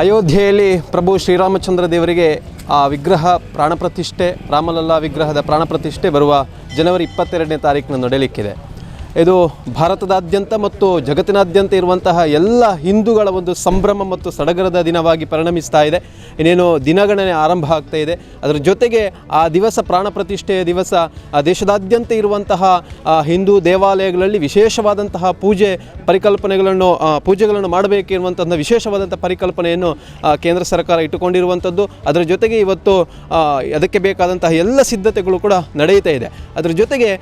ಅಯೋಧ್ಯೆಯಲ್ಲಿ ಪ್ರಭು ಶ್ರೀರಾಮಚಂದ್ರ ದೇವರಿಗೆ ಆ ವಿಗ್ರಹ ಪ್ರಾಣಪ್ರತಿಷ್ಠೆ, ರಾಮಲಲ್ಲಾ ವಿಗ್ರಹದ ಪ್ರಾಣಪ್ರತಿಷ್ಠೆ ಬರುವ ಜನವರಿ ಇಪ್ಪತ್ತೆರಡನೇ ತಾರೀಕಿನ ನಡೆಯಲಿಕ್ಕಿದೆ. ಇದು ಭಾರತದಾದ್ಯಂತ ಮತ್ತು ಜಗತ್ತಿನಾದ್ಯಂತ ಇರುವಂತಹ ಎಲ್ಲ ಹಿಂದೂಗಳ ಒಂದು ಸಂಭ್ರಮ ಮತ್ತು ಸಡಗರದ ದಿನವಾಗಿ ಪರಿಣಮಿಸ್ತಾ ಇದೆ. ಇನ್ನೇನು ದಿನಗಣನೆ ಆರಂಭ ಆಗ್ತಾ ಇದೆ. ಅದರ ಜೊತೆಗೆ ಆ ದಿವಸ ಪ್ರಾಣ ಪ್ರತಿಷ್ಠೆಯ ದಿವಸ ಆ ದೇಶದಾದ್ಯಂತ ಇರುವಂತಹ ಹಿಂದೂ ದೇವಾಲಯಗಳಲ್ಲಿ ವಿಶೇಷವಾದಂತಹ ಪೂಜೆ ಪರಿಕಲ್ಪನೆಗಳನ್ನು ಪೂಜೆಗಳನ್ನು ಮಾಡಬೇಕಿರುವಂತಹ ವಿಶೇಷವಾದಂಥ ಪರಿಕಲ್ಪನೆಯನ್ನು ಕೇಂದ್ರ ಸರ್ಕಾರ ಇಟ್ಟುಕೊಂಡಿರುವಂಥದ್ದು. ಅದರ ಜೊತೆಗೆ ಇವತ್ತು ಅದಕ್ಕೆ ಬೇಕಾದಂತಹ ಎಲ್ಲ ಸಿದ್ಧತೆಗಳು ಕೂಡ ನಡೆಯುತ್ತಾ ಇದೆ. ಅದರ ಜೊತೆಗೆ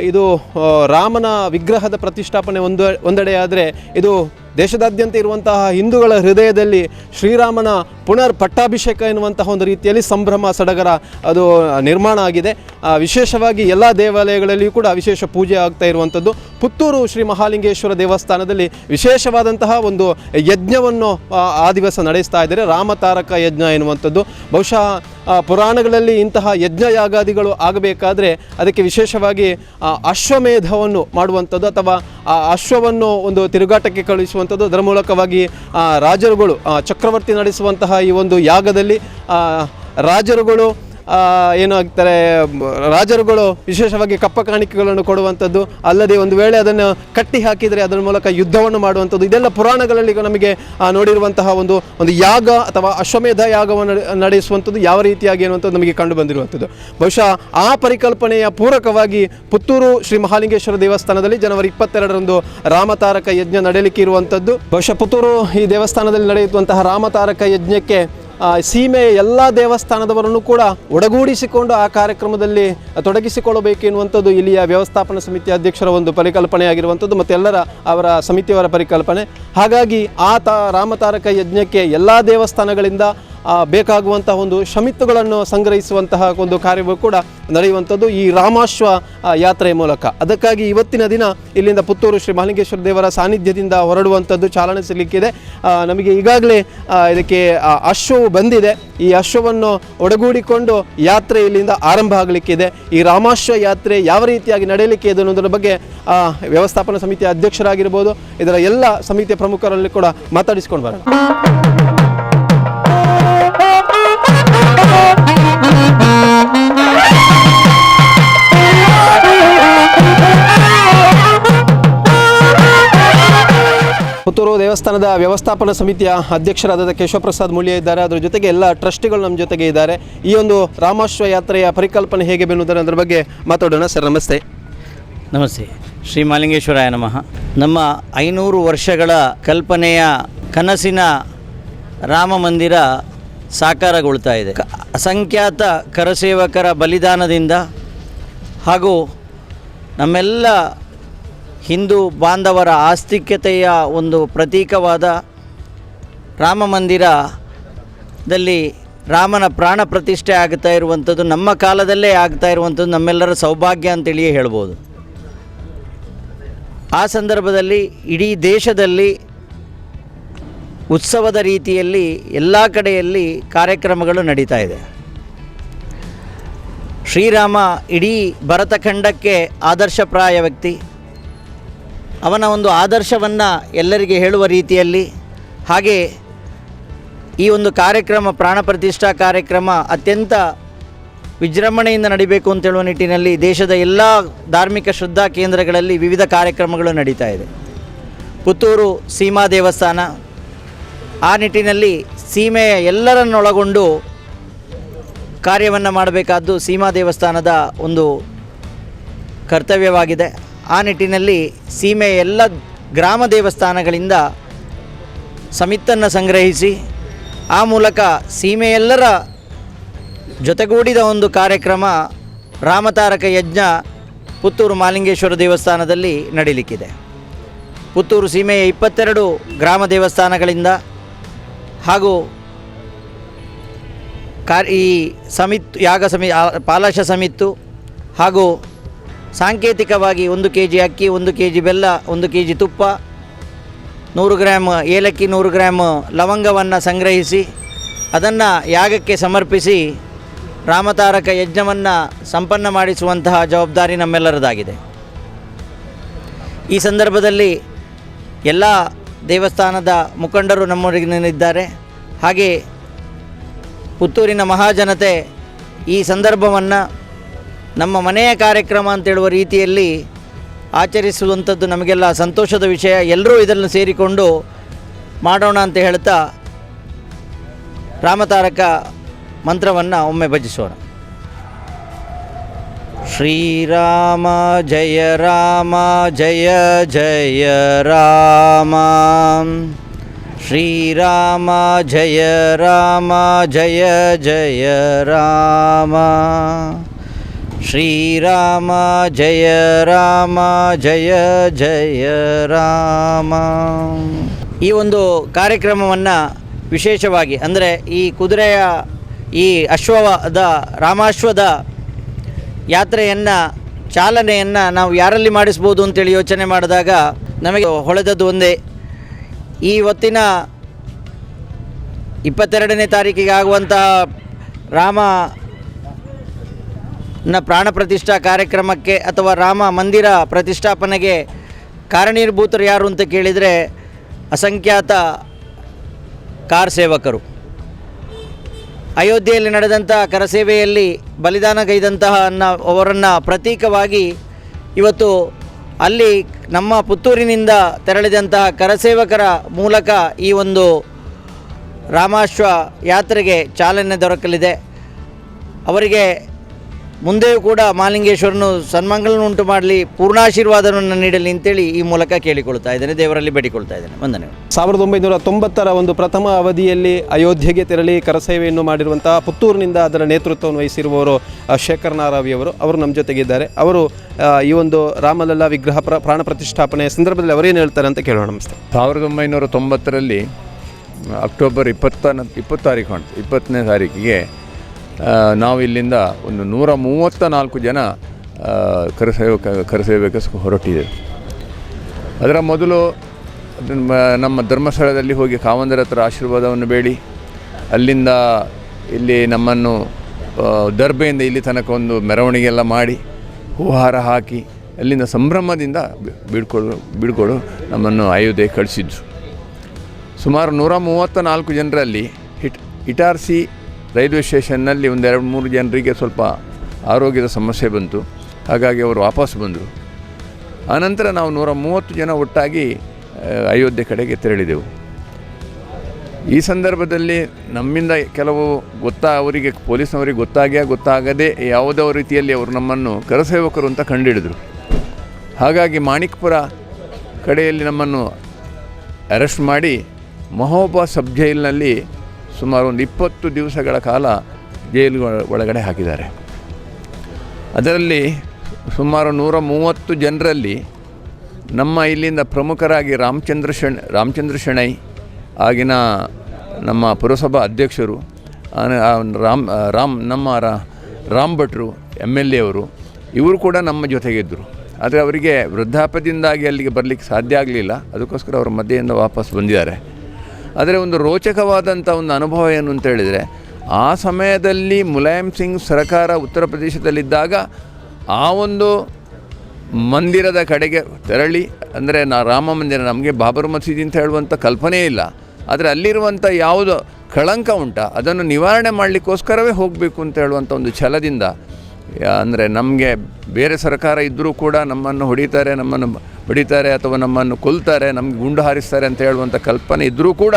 ಇದು ಆ, ರಾಮನ ವಿಗ್ರಹದ ಪ್ರತಿಷ್ಠಾಪನೆ ಒಂದು ಒಂದೆಡೆಯಾದರೆ ಇದು ದೇಶದಾದ್ಯಂತ ಇರುವಂತಹ ಹಿಂದೂಗಳ ಹೃದಯದಲ್ಲಿ ಶ್ರೀರಾಮನ ಪುನರ್ ಪಟ್ಟಾಭಿಷೇಕ ಎನ್ನುವಂತಹ ಒಂದು ರೀತಿಯಲ್ಲಿ ಸಂಭ್ರಮ ಸಡಗರ ಅದು ನಿರ್ಮಾಣ ಆಗಿದೆ. ವಿಶೇಷವಾಗಿ ಎಲ್ಲ ದೇವಾಲಯಗಳಲ್ಲಿಯೂ ಕೂಡ ವಿಶೇಷ ಪೂಜೆ ಆಗ್ತಾ ಇರುವಂಥದ್ದು. ಪುತ್ತೂರು ಶ್ರೀ ಮಹಾಲಿಂಗೇಶ್ವರ ದೇವಸ್ಥಾನದಲ್ಲಿ ವಿಶೇಷವಾದಂತಹ ಒಂದು ಯಜ್ಞವನ್ನು ಆ, ದಿವಸ ನಡೆಸ್ತಾ ಇದ್ದಾರೆ. ರಾಮತಾರಕ ಯಜ್ಞ ಎನ್ನುವಂಥದ್ದು. ಬಹುಶಃ ಪುರಾಣಗಳಲ್ಲಿ ಇಂತಹ ಯಜ್ಞ ಯಾಗಾದಿಗಳು ಆಗಬೇಕಾದ್ರೆ ಅದಕ್ಕೆ ವಿಶೇಷವಾಗಿ ಅಶ್ವಮೇಧವನ್ನು ಮಾಡುವಂಥದ್ದು ಅಥವಾ ಆ ಅಶ್ವವನ್ನು ಒಂದು ತಿರುಗಾಟಕ್ಕೆ ಕಳುಹಿಸುವಂಥದ್ದು ಅದರ ಮೂಲಕವಾಗಿ ರಾಜರುಗಳು ಚಕ್ರವರ್ತಿ ನಡೆಸುವಂತಹ ಈ ಒಂದು ಯಾಗದಲ್ಲಿ ರಾಜರುಗಳು ಏನು ಆಗ್ತಾರೆ, ರಾಜರುಗಳು ವಿಶೇಷವಾಗಿ ಕಪ್ಪ ಕಾಣಿಕೆಗಳನ್ನು ಕೊಡುವಂಥದ್ದು, ಅಲ್ಲದೆ ಒಂದು ವೇಳೆ ಅದನ್ನು ಕಟ್ಟಿ ಹಾಕಿದರೆ ಅದರ ಮೂಲಕ ಯುದ್ಧವನ್ನು ಮಾಡುವಂಥದ್ದು, ಇದೆಲ್ಲ ಪುರಾಣಗಳಲ್ಲಿ ನಮಗೆ ನೋಡಿರುವಂತಹ ಒಂದು ಒಂದು ಯಾಗ ಅಥವಾ ಅಶ್ವಮೇಧ ಯಾಗವನ್ನು ನಡೆ- ನಡೆಸುವಂಥದ್ದು, ಯಾವ ರೀತಿಯಾಗಿ ಅನ್ನುವಂಥದ್ದು ನಮಗೆ ಕಂಡು ಬಂದಿರುವಂಥದ್ದು. ಬಹುಶಃ ಆ ಪರಿಕಲ್ಪನೆಯ ಪೂರಕವಾಗಿ ಪುತ್ತೂರು ಶ್ರೀ ಮಹಾಲಿಂಗೇಶ್ವರ ದೇವಸ್ಥಾನದಲ್ಲಿ ಜನವರಿ ಇಪ್ಪತ್ತೆರಡರಂದು ರಾಮತಾರಕ ಯಜ್ಞ ನಡೆಯಲಿಕ್ಕೆ ಇರುವಂಥದ್ದು. ಬಹುಶಃ ಪುತ್ತೂರು ಈ ದೇವಸ್ಥಾನದಲ್ಲಿ ನಡೆಯುವಂತಹ ರಾಮತಾರಕ ಯಜ್ಞಕ್ಕೆ ಸೀಮೆಯ ಎಲ್ಲ ದೇವಸ್ಥಾನದವರನ್ನು ಕೂಡ ಒಡಗೂಡಿಸಿಕೊಂಡು ಆ ಕಾರ್ಯಕ್ರಮದಲ್ಲಿ ತೊಡಗಿಸಿಕೊಳ್ಳಬೇಕು ಎನ್ನುವಂಥದ್ದು ಇಲ್ಲಿಯ ವ್ಯವಸ್ಥಾಪನಾ ಸಮಿತಿ ಅಧ್ಯಕ್ಷರ ಒಂದು ಪರಿಕಲ್ಪನೆಯಾಗಿರುವಂಥದ್ದು ಮತ್ತು ಎಲ್ಲರ ಅವರ ಸಮಿತಿಯವರ ಪರಿಕಲ್ಪನೆ. ಹಾಗಾಗಿ ಆ ತ ರಾಮತಾರಕ ಯಜ್ಞಕ್ಕೆ ಎಲ್ಲ ದೇವಸ್ಥಾನಗಳಿಂದ ಬೇಕಾಗುವಂತಹ ಒಂದು ಶಮಿತ್ತುಗಳನ್ನು ಸಂಗ್ರಹಿಸುವಂತಹ ಒಂದು ಕಾರ್ಯವೂ ಕೂಡ ನಡೆಯುವಂಥದ್ದು ಈ ರಾಮಾಶ್ವ ಯಾತ್ರೆಯ ಮೂಲಕ. ಅದಕ್ಕಾಗಿ ಇವತ್ತಿನ ದಿನ ಇಲ್ಲಿಂದ ಪುತ್ತೂರು ಶ್ರೀ ಮಹಲಿಂಗೇಶ್ವರ ದೇವರ ಸಾನ್ನಿಧ್ಯದಿಂದ ಹೊರಡುವಂಥದ್ದು ಚಾಲನೆ ಸಿಗಲಿಕ್ಕಿದೆ. ನಮಗೆ ಈಗಾಗಲೇ ಇದಕ್ಕೆ ಅಶ್ವವು ಬಂದಿದೆ. ಈ ಅಶ್ವವನ್ನು ಒಡಗೂಡಿಕೊಂಡು ಯಾತ್ರೆ ಇಲ್ಲಿಂದ ಆರಂಭ ಆಗಲಿಕ್ಕಿದೆ. ಈ ರಾಮಾಶ್ವ ಯಾತ್ರೆ ಯಾವ ರೀತಿಯಾಗಿ ನಡೆಯಲಿಕ್ಕೆ ಇದೆ ಅನ್ನೋದರ ಬಗ್ಗೆ ವ್ಯವಸ್ಥಾಪನಾ ಸಮಿತಿಯ ಅಧ್ಯಕ್ಷರಾಗಿರ್ಬೋದು. ಇದರ ಎಲ್ಲ ಸಮಿತಿಯ ಪ್ರಮುಖರಲ್ಲಿ ಕೂಡ ಮಾತಾಡಿಸ್ಕೊಂಡು ಬರೋಣ. ಪುತ್ತೂರು ದೇವಸ್ಥಾನದ ವ್ಯವಸ್ಥಾಪನಾ ಸಮಿತಿಯ ಅಧ್ಯಕ್ಷರಾದ ಕೇಶವಪ್ರಸಾದ್ ಮೂಲ್ಯ ಇದ್ದಾರೆ. ಅದರ ಜೊತೆಗೆ ಎಲ್ಲ ಟ್ರಸ್ಟಿಗಳು ನಮ್ಮ ಜೊತೆಗೆ ಇದ್ದಾರೆ. ಈ ಒಂದು ರಾಮಾಶ್ವ ಯಾತ್ರೆಯ ಪರಿಕಲ್ಪನೆ ಹೇಗೆ ಬೆನ್ನುವುದರ ಅದರ ಬಗ್ಗೆ ಮಾತಾಡೋಣ. ಸರ್, ನಮಸ್ತೆ. ನಮಸ್ತೆ. ಶ್ರೀ ಮಾಲಿಂಗೇಶ್ವರಾಯ ನಮಃ. ನಮ್ಮ ಐನೂರು ವರ್ಷಗಳ ಕಲ್ಪನೆಯ ಕನಸಿನ ರಾಮ ಮಂದಿರ ಸಾಕಾರಗೊಳ್ತಾ ಇದೆ. ಅಸಂಖ್ಯಾತ ಕರಸೇವಕರ ಬಲಿದಾನದಿಂದ ಹಾಗೂ ನಮ್ಮೆಲ್ಲ ಹಿಂದೂ ಬಾಂಧವರ ಆಸ್ತಿಕ್ಯತೆಯ ಒಂದು ಪ್ರತೀಕವಾದ ರಾಮ ಮಂದಿರದಲ್ಲಿ ರಾಮನ ಪ್ರಾಣ ಪ್ರತಿಷ್ಠೆ ಆಗ್ತಾ ಇರುವಂಥದ್ದು ನಮ್ಮ ಕಾಲದಲ್ಲೇ ಆಗ್ತಾ ಇರುವಂಥದ್ದು ನಮ್ಮೆಲ್ಲರ ಸೌಭಾಗ್ಯ ಅಂತೇಳಿಯೇ ಹೇಳ್ಬೋದು. ಆ ಸಂದರ್ಭದಲ್ಲಿ ಇಡೀ ದೇಶದಲ್ಲಿ ಉತ್ಸವದ ರೀತಿಯಲ್ಲಿ ಎಲ್ಲ ಕಡೆಯಲ್ಲಿ ಕಾರ್ಯಕ್ರಮಗಳು ನಡೀತಾ ಇದೆ. ಶ್ರೀರಾಮ ಇಡೀ ಭರತಖಂಡಕ್ಕೆ ಆದರ್ಶಪ್ರಾಯ ವ್ಯಕ್ತಿ. ಅವನ ಒಂದು ಆದರ್ಶವನ್ನು ಎಲ್ಲರಿಗೆ ಹೇಳುವ ರೀತಿಯಲ್ಲಿ ಹಾಗೆ ಈ ಒಂದು ಕಾರ್ಯಕ್ರಮ, ಪ್ರಾಣ ಪ್ರತಿಷ್ಠಾ ಕಾರ್ಯಕ್ರಮ ಅತ್ಯಂತ ವಿಜೃಂಭಣೆಯಿಂದ ನಡಿಬೇಕು ಅಂತ ಹೇಳುವ ನಿಟ್ಟಿನಲ್ಲಿ ದೇಶದ ಎಲ್ಲ ಧಾರ್ಮಿಕ ಶ್ರದ್ಧಾ ಕೇಂದ್ರಗಳಲ್ಲಿ ವಿವಿಧ ಕಾರ್ಯಕ್ರಮಗಳು ನಡೀತಾ ಇದೆ. ಪುತ್ತೂರು ಸೀಮಾ ದೇವಸ್ಥಾನ, ಆ ನಿಟ್ಟಿನಲ್ಲಿ ಸೀಮೆಯ ಎಲ್ಲರನ್ನೊಳಗೊಂಡು ಕಾರ್ಯವನ್ನು ಮಾಡಬೇಕಾದ್ದು ಸೀಮಾ ದೇವಸ್ಥಾನದ ಒಂದು ಕರ್ತವ್ಯವಾಗಿದೆ. ಆ ನಿಟ್ಟಿನಲ್ಲಿ ಸೀಮೆಯ ಎಲ್ಲ ಗ್ರಾಮ ದೇವಸ್ಥಾನಗಳಿಂದ ಸಮಿತನ್ನು ಸಂಗ್ರಹಿಸಿ ಆ ಮೂಲಕ ಸೀಮೆಯೆಲ್ಲರ ಜೊತೆಗೂಡಿದ ಒಂದು ಕಾರ್ಯಕ್ರಮ ರಾಮತಾರಕ ಯಜ್ಞ ಪುತ್ತೂರು ಮಾಲಿಂಗೇಶ್ವರ ದೇವಸ್ಥಾನದಲ್ಲಿ ನಡೀಲಿಕ್ಕಿದೆ. ಪುತ್ತೂರು ಸೀಮೆಯ ಇಪ್ಪತ್ತೆರಡು ಗ್ರಾಮ ದೇವಸ್ಥಾನಗಳಿಂದ ಹಾಗೂ ಕಾರ್ ಈ ಸಮಿತ್ ಯಾಗ ಸಮಿ ಪಾಲಾಶ ಸಮಿತ್ತು ಹಾಗೂ ಸಾಂಕೇತಿಕವಾಗಿ ಒಂದು ಕೆ ಜಿ ಅಕ್ಕಿ, ಒಂದು ಕೆ ಜಿ ಬೆಲ್ಲ, ಒಂದು ಕೆ ಜಿ ತುಪ್ಪ, ನೂರು ಗ್ರಾಮ್ ಏಲಕ್ಕಿ, ನೂರು ಗ್ರಾಮ್ ಲವಂಗವನ್ನು ಸಂಗ್ರಹಿಸಿ, ಅದನ್ನು ಯಾಗಕ್ಕೆ ಸಮರ್ಪಿಸಿ ರಾಮತಾರಕ ಯಜ್ಞವನ್ನು ಸಂಪನ್ನ ಮಾಡಿಸುವಂತಹ ಜವಾಬ್ದಾರಿ ನಮ್ಮೆಲ್ಲರದಾಗಿದೆ. ಈ ಸಂದರ್ಭದಲ್ಲಿ ಎಲ್ಲ ದೇವಸ್ಥಾನದ ಮುಖಂಡರು ನಮ್ಮೊಳಗಿದ್ದಾರೆ ಹಾಗೆ ಪುತ್ತೂರಿನ ಮಹಾಜನತೆ ಈ ಸಂದರ್ಭವನ್ನು ನಮ್ಮ ಮನೆಯ ಕಾರ್ಯಕ್ರಮ ಅಂತೇಳುವ ರೀತಿಯಲ್ಲಿ ಆಚರಿಸುವಂಥದ್ದು ನಮಗೆಲ್ಲ ಸಂತೋಷದ ವಿಷಯ. ಎಲ್ಲರೂ ಇದನ್ನು ಸೇರಿಕೊಂಡು ಮಾಡೋಣ ಅಂತ ಹೇಳ್ತಾ ರಾಮತಾರಕ ಮಂತ್ರವನ್ನು ಒಮ್ಮೆ ಭಜಿಸೋಣ. ಶ್ರೀರಾಮ ಜಯ ರಾಮ, ಜಯ ಜಯ ರಾಮ. ಶ್ರೀರಾಮ ಜಯ ರಾಮ, ಜಯ ಜಯ ರಾಮ. ಶ್ರೀರಾಮ, ಜಯ ರಾಮ, ಜಯ ಜಯ ರಾಮ. ಈ ಒಂದು ಕಾರ್ಯಕ್ರಮವನ್ನು ವಿಶೇಷವಾಗಿ, ಅಂದರೆ ಈ ಕುದುರೆಯ ಈ ಅಶ್ವದ ರಾಮಾಶ್ವದ ಯಾತ್ರೆಯನ್ನು, ಚಾಲನೆಯನ್ನು ನಾವು ಯಾರಲ್ಲಿ ಮಾಡಿಸ್ಬೋದು ಅಂತೇಳಿ ಯೋಚನೆ ಮಾಡಿದಾಗ, ನಮಗೆ ಹೊಳೆದದ್ದು ಒಂದೇ. ಈ ಹೊತ್ತಿನ ಇಪ್ಪತ್ತೆರಡನೇ ತಾರೀಕಿಗೆ ಆಗುವಂತಹ ರಾಮ ನ ಪ್ರಾಣ ಪ್ರತಿಷ್ಠಾ ಕಾರ್ಯಕ್ರಮಕ್ಕೆ ಅಥವಾ ರಾಮ ಮಂದಿರ ಪ್ರತಿಷ್ಠಾಪನೆಗೆ ಕಾರಣೀಭೂತರು ಯಾರು ಅಂತ ಕೇಳಿದರೆ ಅಸಂಖ್ಯಾತ ಕಾರ್ ಸೇವಕರು. ಅಯೋಧ್ಯೆಯಲ್ಲಿ ನಡೆದಂಥ ಕರಸೇವೆಯಲ್ಲಿ ಬಲಿದಾನಗೈದಂತಹ ಅನ್ನ ಅವರನ್ನು ಪ್ರತೀಕವಾಗಿ ಇವತ್ತು ಅಲ್ಲಿ ನಮ್ಮ ಪುತ್ತೂರಿನಿಂದ ತೆರಳಿದಂತಹ ಕರಸೇವಕರ ಮೂಲಕ ಈ ಒಂದು ರಾಮಾಶ್ವ ಯಾತ್ರೆಗೆ ಚಾಲನೆ ದೊರಕಲಿದೆ. ಅವರಿಗೆ ಮುಂದೆಯೂ ಕೂಡ ಮಾಲಿಂಗೇಶ್ವರನು ಸನ್ಮಂಗಲನ್ನು ಉಂಟು ಮಾಡಲಿ ಪೂರ್ಣಾಶೀರ್ವಾದವನ್ನು ನೀಡಲಿ ಅಂತೇಳಿ ಈ ಮೂಲಕ ಕೇಳಿಕೊಳ್ತಾ ಇದ್ದೇನೆ ದೇವರಲ್ಲಿ ಬೇಡಿಕೊಳ್ತಾ ಇದ್ದೇನೆ. ವಂದನೆಗಳು. ಸಾವಿರದ ಒಂಬೈನೂರ ತೊಂಬತ್ತರ ಒಂದು ಪ್ರಥಮ ಅವಧಿಯಲ್ಲಿ ಅಯೋಧ್ಯೆಗೆ ತೆರಳಿ ಕರಸೇವೆಯನ್ನು ಮಾಡಿರುವಂತಹ ಪುತ್ತೂರಿನಿಂದ ಅದರ ನೇತೃತ್ವವನ್ನು ವಹಿಸಿರುವವರು ಶೇಖರ್ ನಾರಾವಿ ಅವರು. ಅವರು ನಮ್ಮ ಜೊತೆಗಿದ್ದಾರೆ. ಅವರು ಈ ಒಂದು ರಾಮಲಲ್ಲ ವಿಗ್ರಹ ಪ್ರ ಪ್ರಾಣ ಪ್ರತಿಷ್ಠಾಪನೆಯ ಸಂದರ್ಭದಲ್ಲಿ ಅವರೇನು ಹೇಳ್ತಾರೆ ಅಂತ ಕೇಳೋಣ ನಮಸ್ತೆ. ಸಾವಿರದ ಒಂಬೈನೂರ ತೊಂಬತ್ತರಲ್ಲಿ ಅಕ್ಟೋಬರ್ ಇಪ್ಪತ್ತ ಇಪ್ಪತ್ತು ತಾರೀಕು ಕಾಣ್ತು ಇಪ್ಪತ್ತನೇ ತಾರೀಕಿಗೆ ನಾವು ಇಲ್ಲಿಂದ ಒಂದು ನೂರ ಮೂವತ್ತ ನಾಲ್ಕು ಜನ ಕರೆಸೇವಕ ಕರೆಸೇವಕ ಹೊರಟಿದೆ. ಅದರ ಮೊದಲು ನಮ್ಮ ಧರ್ಮಸ್ಥಳದಲ್ಲಿ ಹೋಗಿ ಕಾವಂದರ ಹತ್ರ ಆಶೀರ್ವಾದವನ್ನು ಬೇಡಿ. ಅಲ್ಲಿಂದ ಇಲ್ಲಿ ನಮ್ಮನ್ನು ದರ್ಬೆಯಿಂದ ಇಲ್ಲಿ ತನಕ ಒಂದು ಮೆರವಣಿಗೆ ಎಲ್ಲ ಮಾಡಿ, ಹೂಹಾರ ಹಾಕಿ, ಅಲ್ಲಿಂದ ಸಂಭ್ರಮದಿಂದ ಬೀಳ್ಕೊಡು ಬೀಳ್ಕೊಡು ನಮ್ಮನ್ನು ಅಯೋಧ್ಯೆ ಕಳಿಸಿದ್ರು. ಸುಮಾರು ನೂರ ಮೂವತ್ತ ನಾಲ್ಕು ಜನರಲ್ಲಿ ಹಿಟ್ ಇಟಾರ್ಸಿ ರೈಲ್ವೆ ಸ್ಟೇಷನ್ನಲ್ಲಿ ಒಂದೆರಡು ಮೂರು ಜನರಿಗೆ ಸ್ವಲ್ಪ ಆರೋಗ್ಯದ ಸಮಸ್ಯೆ ಬಂತು. ಹಾಗಾಗಿ ಅವರು ವಾಪಸ್ ಬಂದರು. ಆನಂತರ ನಾವು ನೂರ ಮೂವತ್ತು ಜನ ಒಟ್ಟಾಗಿ ಅಯೋಧ್ಯೆ ಕಡೆಗೆ ತೆರಳಿದೆವು. ಈ ಸಂದರ್ಭದಲ್ಲಿ ನಮ್ಮಿಂದ ಕೆಲವು ಗೊತ್ತಾ, ಅವರಿಗೆ, ಪೊಲೀಸ್ನವರಿಗೆ ಗೊತ್ತಾಗ್ಯ, ಗೊತ್ತಾಗದೆ ಯಾವುದೋ ರೀತಿಯಲ್ಲಿ ಅವರು ನಮ್ಮನ್ನು ಕರಸೇವಕರು ಅಂತ ಕಂಡುಹಿಡಿದರು ಹಾಗಾಗಿ ಮಾಣಿಕ್ಪುರ ಕಡೆಯಲ್ಲಿ ನಮ್ಮನ್ನು ಅರೆಸ್ಟ್ ಮಾಡಿ, ಮಹೋಬಾ ಸಬ್ ಜೈಲಿನಲ್ಲಿ ಸುಮಾರು ಒಂದು ಇಪ್ಪತ್ತು ದಿವಸಗಳ ಕಾಲ ಜೈಲು ಒಳಗಡೆ ಹಾಕಿದ್ದಾರೆ. ಅದರಲ್ಲಿ ಸುಮಾರು ನೂರ ಮೂವತ್ತು ಜನರಲ್ಲಿ ನಮ್ಮ ಇಲ್ಲಿಂದ ಪ್ರಮುಖರಾಗಿ ರಾಮಚಂದ್ರ ಶೆಣ್, ರಾಮಚಂದ್ರ ಶೆಣೈ, ಆಗಿನ ನಮ್ಮ ಪುರಸಭಾ ಅಧ್ಯಕ್ಷರು ರಾಮ್ ರಾಮ್, ನಮ್ಮ ರಾಮ್ ಭಟ್ರು ಎಂ ಎಲ್ ಎ ಅವರು, ಇವರು ಕೂಡ ನಮ್ಮ ಜೊತೆಗಿದ್ದರು ಆದರೆ ಅವರಿಗೆ ವೃದ್ಧಾಪ್ಯದಿಂದಾಗಿ ಅಲ್ಲಿಗೆ ಬರಲಿಕ್ಕೆ ಸಾಧ್ಯ ಆಗಲಿಲ್ಲ. ಅದಕ್ಕೋಸ್ಕರ ಅವರು ಮಧ್ಯೆಯಿಂದ ವಾಪಸ್ ಬಂದಿದ್ದಾರೆ. ಆದರೆ ಒಂದು ರೋಚಕವಾದಂಥ ಒಂದು ಅನುಭವ ಏನು ಅಂತ ಹೇಳಿದರೆ, ಆ ಸಮಯದಲ್ಲಿ ಮುಲಾಯಂ ಸಿಂಗ್ ಸರ್ಕಾರ ಉತ್ತರ ಪ್ರದೇಶದಲ್ಲಿದ್ದಾಗ ಆ ಒಂದು ಮಂದಿರದ ಕಡೆಗೆ ತೆರಳಿ, ಅಂದರೆ ನಾ ರಾಮ ಮಂದಿರ ನಮಗೆ ಬಾಬರ್ ಮಸೀದಿ ಅಂತ ಹೇಳುವಂಥ ಕಲ್ಪನೆ ಇಲ್ಲ. ಆದರೆ ಅಲ್ಲಿರುವಂಥ ಯಾವುದೋ ಕಳಂಕ ಉಂಟ, ಅದನ್ನು ನಿವಾರಣೆ ಮಾಡಲಿಕ್ಕೋಸ್ಕರವೇ ಹೋಗಬೇಕು ಅಂತ ಹೇಳುವಂಥ ಒಂದು ಛಲದಿಂದ, ಅಂದರೆ ನಮಗೆ ಬೇರೆ ಸರ್ಕಾರ ಇದ್ದರೂ ಕೂಡ ನಮ್ಮನ್ನು ಹೊಡಿತಾರೆ, ನಮ್ಮನ್ನು ಹೊಡಿತಾರೆ ಅಥವಾ ನಮ್ಮನ್ನು ಕೊಲ್ತಾರೆ, ನಮಗೆ ಗುಂಡು ಹಾರಿಸ್ತಾರೆ ಅಂತ ಹೇಳುವಂಥ ಕಲ್ಪನೆ ಇದ್ದರೂ ಕೂಡ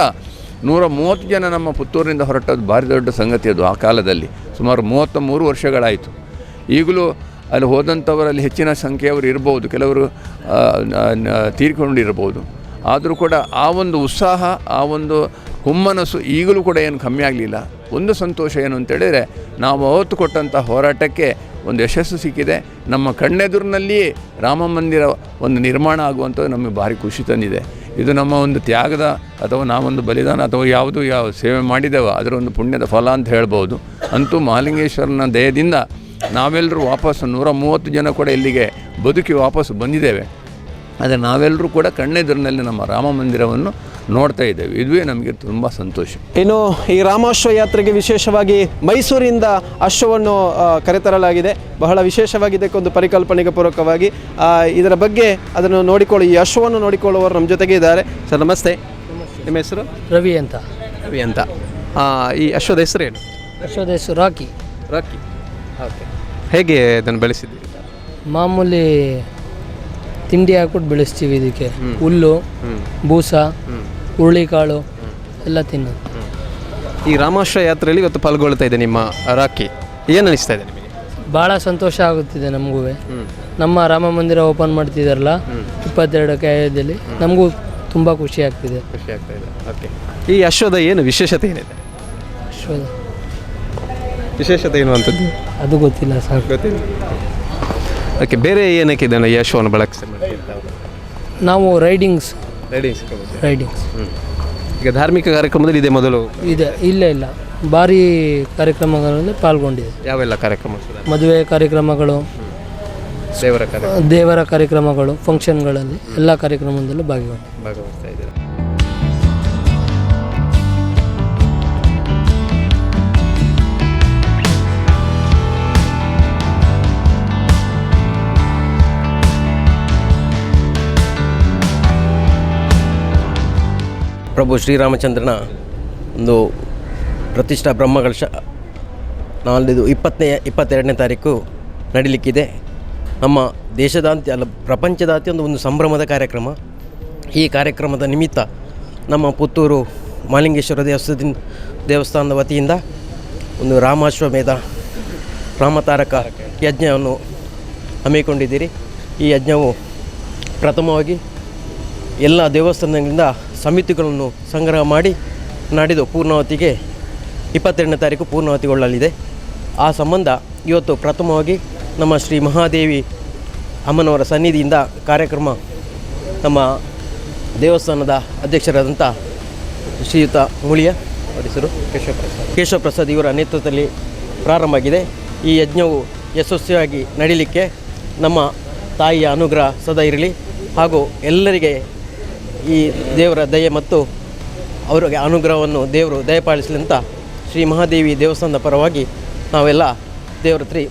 ನೂರ ಮೂವತ್ತು ಜನ ನಮ್ಮ ಪುತ್ತೂರಿನಿಂದ ಹೊರಟದ್ದು ಭಾರಿ ದೊಡ್ಡ ಸಂಗತಿ ಅದು ಆ ಕಾಲದಲ್ಲಿ. ಸುಮಾರು ಮೂವತ್ತ ಮೂರು ವರ್ಷಗಳಾಯಿತು. ಈಗಲೂ ಅಲ್ಲಿ ಹೋದಂಥವರಲ್ಲಿ ಹೆಚ್ಚಿನ ಸಂಖ್ಯೆಯವರು ಇರ್ಬೋದು, ಕೆಲವರು ತೀರ್ಕೊಂಡಿರ್ಬೋದು. ಆದರೂ ಕೂಡ ಆ ಒಂದು ಉತ್ಸಾಹ, ಆ ಒಂದು ಹುಮ್ಮನಸ್ಸು ಈಗಲೂ ಕೂಡ ಏನು ಕಮ್ಮಿ ಆಗಲಿಲ್ಲ. ಒಂದು ಸಂತೋಷ ಏನು ಅಂತೇಳಿದರೆ ನಾವು ಅವತ್ತು ಕೊಟ್ಟಂಥ ಹೋರಾಟಕ್ಕೆ ಒಂದು ಯಶಸ್ಸು ಸಿಕ್ಕಿದೆ. ನಮ್ಮ ಕಣ್ಣೆದುರಿನಲ್ಲಿಯೇ ರಾಮ ಮಂದಿರ ಒಂದು ನಿರ್ಮಾಣ ಆಗುವಂಥದ್ದು ನಮಗೆ ಭಾರಿ ಖುಷಿ ತಂದಿದೆ. ಇದು ನಮ್ಮ ಒಂದು ತ್ಯಾಗದ ಅಥವಾ ನಾವೊಂದು ಬಲಿದಾನ ಅಥವಾ ಯಾವುದು ಯಾವ ಸೇವೆ ಮಾಡಿದ್ದೇವೋ ಅದರ ಒಂದು ಪುಣ್ಯದ ಫಲ ಅಂತ ಹೇಳ್ಬೋದು. ಅಂತೂ ಮಹಾಲಿಂಗೇಶ್ವರನ ದಯದಿಂದ ನಾವೆಲ್ಲರೂ ವಾಪಸ್ಸು ನೂರ ಮೂವತ್ತು ಜನ ಕೂಡ ಇಲ್ಲಿಗೆ ಬದುಕಿ ವಾಪಸ್ಸು ಬಂದಿದ್ದೇವೆ. ಆದರೆ ನಾವೆಲ್ಲರೂ ಕೂಡ ಕಣ್ಣೆದುರಿನಲ್ಲಿ ನಮ್ಮ ರಾಮ ಮಂದಿರವನ್ನು ನೋಡ್ತಾ ಇದ್ದೇವೆ. ಇದುವೇ ನಮಗೆ ತುಂಬ ಸಂತೋಷ. ಇನ್ನು ಈ ರಾಮಾಶ್ವ ಯಾತ್ರೆಗೆ ವಿಶೇಷವಾಗಿ ಮೈಸೂರಿಂದ ಅಶ್ವವನ್ನು ಕರೆತರಲಾಗಿದೆ. ಬಹಳ ವಿಶೇಷವಾಗಿ ಇದಕ್ಕೊಂದು ಪರಿಕಲ್ಪನೆಗೆ ಪೂರಕವಾಗಿ. ಇದರ ಬಗ್ಗೆ ಅದನ್ನು ನೋಡಿಕೊಳ್ಳಿ. ಈ ಅಶ್ವವನ್ನು ನೋಡಿಕೊಳ್ಳುವವರು ನಮ್ಮ ಜೊತೆಗೆ ಇದ್ದಾರೆ. ಸರ್ ನಮಸ್ತೆ. ನಿಮ್ಮ ಹೆಸರು? ರವಿ ಅಂತ. ರವಿ ಅಂತ. ಆ, ಈ ಅಶ್ವದ ಹೆಸರೇನು ಅಶ್ವದ ಹೆಸರು ರಾಕಿ. ರಾಕಿ. ಓಕೆ. ಹೇಗೆ ಅದನ್ನು ಬೆಳೆಸಿದ್ದೀರಿ ಮಾಮೂಲಿ ತಿಂಡಿ ಹಾಕ್ಬಿಟ್ಟು ಬೆಳೆಸ್ತೀವಿ ಇದಕ್ಕೆ. ಹುಲ್ಲು ಬೂಸ. ಹುರುಳಿಕಾಳು ಎಲ್ಲ ತಿನ್ನೋದು ಈ ರಾಮಾಶ್ರಯ ಯಾತ್ರೆಯಲ್ಲಿ ಇವತ್ತು ಪಾಲ್ಗೊಳ್ತಾ ಇದೆ ನಿಮ್ಮ ರಾಕಿ ಏನು ಅನಿಸ್ತಾ ಇದೆ ನಿಮಗೆ? ಭಾಳ ಸಂತೋಷ ಆಗುತ್ತಿದೆ ನಮಗೂ. ನಮ್ಮ ರಾಮ ಮಂದಿರ ಓಪನ್ ಮಾಡ್ತಿದ್ದಾರಲ್ಲ ಇಪ್ಪತ್ತೆರಡಕ್ಕೆ ಅಯೋಧ್ಯೆಯಲ್ಲಿ ನಮಗೂ ತುಂಬ ಖುಷಿ ಆಗ್ತಿದೆ. ಖುಷಿ ಆಗ್ತಾ ಇದೆ. ಓಕೆ ಈ ಅಶ್ವದ ಏನು ವಿಶೇಷತೆ ಏನಿದೆ? ಅಶ್ವದ. ವಿಶೇಷತೆ ಏನು ಅಂತದ್ದು? ಅದು ಗೊತ್ತಿಲ್ಲ ಸರ್. ಗೊತ್ತಿಲ್ಲ. ಓಕೆ ಬೇರೆ ಏನಕ್ಕೆ ಇದನ್ನು ಈ ಅಶ್ವವನ್ನು ಬಳಕೆ ನಾವು ರೈಡಿಂಗ್ಸ್ ರೈಡಿಂಗ್ಸ್ ಈಗ ಧಾರ್ಮಿಕ ಕಾರ್ಯಕ್ರಮದಲ್ಲಿ ಇದೆ ಮೊದಲು? ಇದೆ. ಇಲ್ಲ ಇಲ್ಲ. ಭಾರಿ ಕಾರ್ಯಕ್ರಮಗಳಲ್ಲಿ ಪಾಲ್ಗೊಂಡಿದೆ. ಯಾವೆಲ್ಲ ಕಾರ್ಯಕ್ರಮ? ಮದುವೆ ಕಾರ್ಯಕ್ರಮಗಳು ದೇವರ ದೇವರ ಕಾರ್ಯಕ್ರಮಗಳು ಫಂಕ್ಷನ್ಗಳಲ್ಲಿ ಎಲ್ಲ ಕಾರ್ಯಕ್ರಮದಲ್ಲೂ ಭಾಗವಹ ಭಾಗವಹಿಸ್ತಾ ಇದ್ದೀರಾ ಪ್ರಭು ಶ್ರೀರಾಮಚಂದ್ರನ ಒಂದು ಪ್ರತಿಷ್ಠಾ ಬ್ರಹ್ಮಗಳ ಶ ಇಪ್ಪತ್ತನೇ, ಇಪ್ಪತ್ತೆರಡನೇ ತಾರೀಕು ನಡೀಲಿಕ್ಕಿದೆ. ನಮ್ಮ ದೇಶದಾಂತ್ಯ ಅಲ್ಲ, ಪ್ರಪಂಚದಾದ್ಯಂತ ಒಂದು ಸಂಭ್ರಮದ ಕಾರ್ಯಕ್ರಮ. ಈ ಕಾರ್ಯಕ್ರಮದ ನಿಮಿತ್ತ ನಮ್ಮ ಪುತ್ತೂರು ಮಾಲಿಂಗೇಶ್ವರ ದೇವಸ್ಥಾನದಿಂದ, ದೇವಸ್ಥಾನದ ವತಿಯಿಂದ ಒಂದು ರಾಮಾಶ್ವಮೇಧ ರಾಮತಾರಕ ಯಜ್ಞವನ್ನು ಹಮ್ಮಿಕೊಂಡಿದ್ದೀರಿ. ಈ ಯಜ್ಞವು ಪ್ರಥಮವಾಗಿ ಎಲ್ಲ ದೇವಸ್ಥಾನಗಳಿಂದ ಸಮಿತಿಗಳನ್ನು ಸಂಗ್ರಹ ಮಾಡಿ ನಾಡಿದ್ದು ಪೂರ್ಣಾವತಿಗೆ ಇಪ್ಪತ್ತೆರಡನೇ ತಾರೀಕು ಪೂರ್ಣಾವತಿಗೊಳ್ಳಲಿದೆ. ಆ ಸಂಬಂಧ ಇವತ್ತು ಪ್ರಥಮವಾಗಿ ನಮ್ಮ ಶ್ರೀ ಮಹಾದೇವಿ ಅಮ್ಮನವರ ಸನ್ನಿಧಿಯಿಂದ ಕಾರ್ಯಕ್ರಮ ನಮ್ಮ ದೇವಸ್ಥಾನದ ಅಧ್ಯಕ್ಷರಾದಂಥ ಶ್ರೀಯುತ ಮುಳಿಯ ಕೇಶವ ಪ್ರಸಾದ್ ಕೇಶವ ಪ್ರಸಾದ್ ಇವರ ನೇತೃತ್ವದಲ್ಲಿ ಪ್ರಾರಂಭ ಆಗಿದೆ. ಈ ಯಜ್ಞವು ಯಶಸ್ವಿಯಾಗಿ ನಡೀಲಿಕ್ಕೆ ನಮ್ಮ ತಾಯಿಯ ಅನುಗ್ರಹ ಸದಾ ಇರಲಿ. ಹಾಗೂ ಎಲ್ಲರಿಗೆ ಈ ದೇವರ ದಯೆ ಮತ್ತು ಅವರಿಗೆ ಅನುಗ್ರಹವನ್ನು ದೇವರು ದಯಪಾಲಿಸಲಿ ಅಂತ ಶ್ರೀ ಮಹಾದೇವಿ ದೇವಸ್ಥಾನದ ಪರವಾಗಿ ನಾವೆಲ್ಲ ದೇವರ ತ್ರಿ,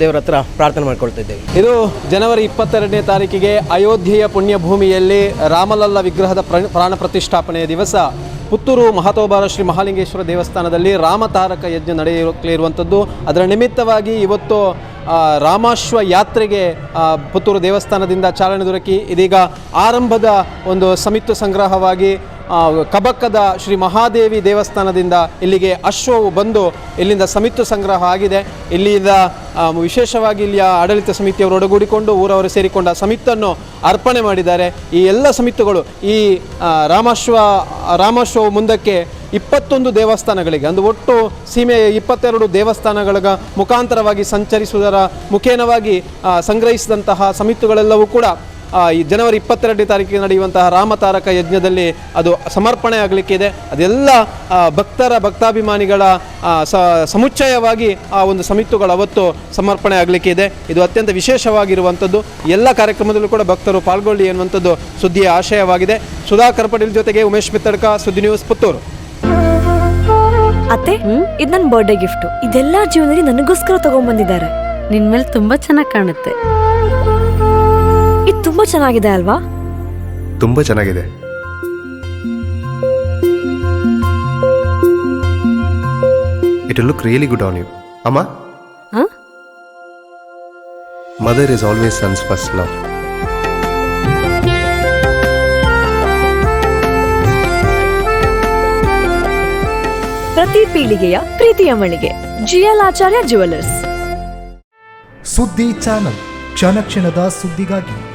ದೇವರ ಹತ್ರ ಪ್ರಾರ್ಥನೆ ಮಾಡಿಕೊಳ್ತಿದ್ದೇವೆ. ಇದು ಜನವರಿ ಇಪ್ಪತ್ತೆರಡನೇ ತಾರೀಕಿಗೆ ಅಯೋಧ್ಯೆಯ ಪುಣ್ಯಭೂಮಿಯಲ್ಲಿ ರಾಮಲಲ್ಲ ವಿಗ್ರಹದ ಪ್ರ- ಪ್ರಾಣ ಪ್ರತಿಷ್ಠಾಪನೆಯ ದಿವಸ ಪುತ್ತೂರು ಮಹತೋಬಾರ ಶ್ರೀ ಮಹಾಲಿಂಗೇಶ್ವರ ದೇವಸ್ಥಾನದಲ್ಲಿ ರಾಮತಾರಕ ಯಜ್ಞ ನಡೆಯಲಿರುವಂಥದ್ದು ಅದರ ನಿಮಿತ್ತವಾಗಿ ಇವತ್ತು ರಾಮಾಶ್ವ ಯಾತ್ರೆಗೆ ಪುತ್ತೂರು ದೇವಸ್ಥಾನದಿಂದ ಚಾಲನೆ ದೊರಕಿ ಇದೀಗ ಆರಂಭದ ಒಂದು ಸಮಿತ್ತು ಸಂಗ್ರಹವಾಗಿ ಕಬಕ್ಕದ ಶ್ರೀ ಮಹಾದೇವಿ ದೇವಸ್ಥಾನದಿಂದ ಇಲ್ಲಿಗೆ ಅಶ್ವವು ಬಂದು ಇಲ್ಲಿಂದ ಸಮಿತ್ತು ಸಂಗ್ರಹ ಆಗಿದೆ. ಇಲ್ಲಿಂದ ವಿಶೇಷವಾಗಿ ಇಲ್ಲಿಯ ಆಡಳಿತ ಸಮಿತಿಯವರು ಒಡಗೂಡಿಕೊಂಡು ಊರವರು ಸೇರಿಕೊಂಡ ಸಮಿತ್ತನ್ನು ಅರ್ಪಣೆ ಮಾಡಿದ್ದಾರೆ. ಈ ಎಲ್ಲ ಸಮಿತಿಗಳು ಈ ರಾಮಶ್ವ ರಾಮಶ್ವ ಮುಂದಕ್ಕೆ ಇಪ್ಪತ್ತೊಂದು ದೇವಸ್ಥಾನಗಳಿಗೆ, ಅಂದು ಒಟ್ಟು ಸೀಮೆ ಇಪ್ಪತ್ತೆರಡು ದೇವಸ್ಥಾನಗಳ ಮುಖಾಂತರವಾಗಿ ಸಂಚರಿಸುವುದರ ಮುಖೇನವಾಗಿ ಸಂಗ್ರಹಿಸಿದಂತಹ ಸಮಿತಿಗಳೆಲ್ಲವೂ ಕೂಡ ಈ ಜನವರಿ ಇಪ್ಪತ್ತೆರಡನೇ ತಾರೀಕಿಗೆ ನಡೆಯುವಂತಹ ರಾಮತಾರಕ ಯಜ್ಞದಲ್ಲಿ ಅದು ಸಮರ್ಪಣೆ ಆಗಲಿಕ್ಕಿದೆ ಅದೆಲ್ಲ ಭಕ್ತರ, ಭಕ್ತಾಭಿಮಾನಿಗಳ ಸಮುಚ್ಚಯವಾಗಿ ಆ ಒಂದು ಸಮಿತಿಗಳು ಅವತ್ತು ಸಮರ್ಪಣೆ ಆಗಲಿಕ್ಕಿದೆ ಇದು. ಅತ್ಯಂತ ವಿಶೇಷವಾಗಿರುವಂಥದ್ದು. ಎಲ್ಲ ಕಾರ್ಯಕ್ರಮದಲ್ಲೂ ಕೂಡ ಭಕ್ತರು ಪಾಲ್ಗೊಳ್ಳಿ ಎನ್ನುವಂಥದ್ದು ಸುದ್ದಿಯ ಆಶಯವಾಗಿದೆ. ಸುಧಾಕರ್ ಪಟೇಲ್ ಜೊತೆಗೆ ಉಮೇಶ್ ಮಿತ್ತಡ್ಕ, ಸುದ್ದಿ ನ್ಯೂಸ್ ಪುತ್ತೂರು. ಅತ್ತೆ, ಇದು ನನ್ನ ಬರ್ಡೇ ಗಿಫ್ಟ್ ಇದೆಲ್ಲ ಜೀವನದಲ್ಲಿ ನನಗೋಸ್ಕರ ತಗೊಂಡ್ಬಂದಿದ್ದಾರೆ ನಿನ್ನ ಮೇಲೆ ತುಂಬಾ ಚೆನ್ನಾಗಿ ಕಾಣುತ್ತೆ. ಇದು ತುಂಬಾ ಚೆನ್ನಾಗಿದೆ ಅಲ್ವಾ? ತುಂಬಾ ಚೆನ್ನಾಗಿದೆ. It look really good on you ಅಮ್ಮ? ಹ? Mother is always son's first love ಪ್ರತಿ ಪೀಳಿಗೆಯ ಪ್ರೀತಿಯ ಮಳಿಗೆ. ಜಿಎಲ್ ಆಚಾರ್ಯ ಜುವೆಲ್ಲರ್ಸ್ ಸುದ್ದಿ ಚಾನಲ್. ಕ್ಷಣ ಕ್ಷಣದ ಸುದ್ದಿಗಾಗಿ.